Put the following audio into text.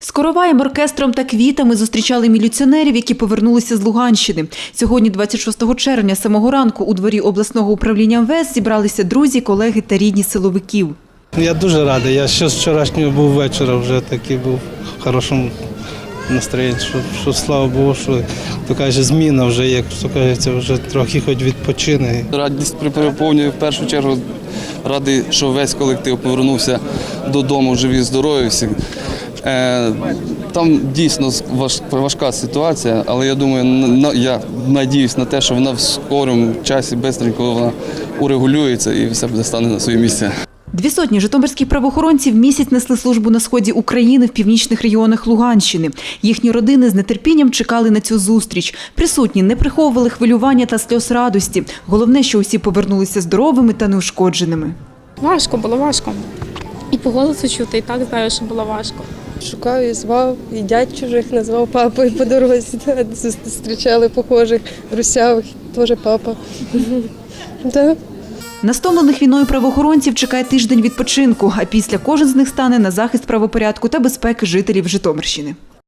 З короваєм, оркестром та квітами зустрічали міліціонерів, які повернулися з Луганщини. Сьогодні, 26 червня, самого ранку у дворі обласного управління МВС зібралися друзі, колеги та рідні силовиків. Я дуже радий. Я ще з вчорашнього був вечора, вже такий був в хорошому настроєнні, що, що слава Богу, що то каже, зміна вже, як то кажеться, вже трохи хоч відпочине. Радість при- переповнює в першу чергу. Радий, що весь колектив повернувся додому живі, здорові всі. Е, Там дійсно важ- важка ситуація, але я думаю, на- на- я надіюсь на те, що вона в скорому часі швидко вона урегулюється і все буде стане на своє місце. Дві сотні житомирських правоохоронців місяць несли службу на сході України в північних регіонах Луганщини. Їхні родини з нетерпінням чекали на цю зустріч. Присутні не приховували хвилювання та сльоз радості. Головне, що усі повернулися здоровими та неушкодженими. Важко було важко. І по голосу чути, і так знаю, що було важко. Шукав і звав, і дядь чужих назвав папою по дорозі. Зустрічали похожих, русявих, теж папа. Да. На стомлених війною правоохоронців чекає тиждень відпочинку, а після кожен з них стане на захист правопорядку та безпеки жителів Житомирщини.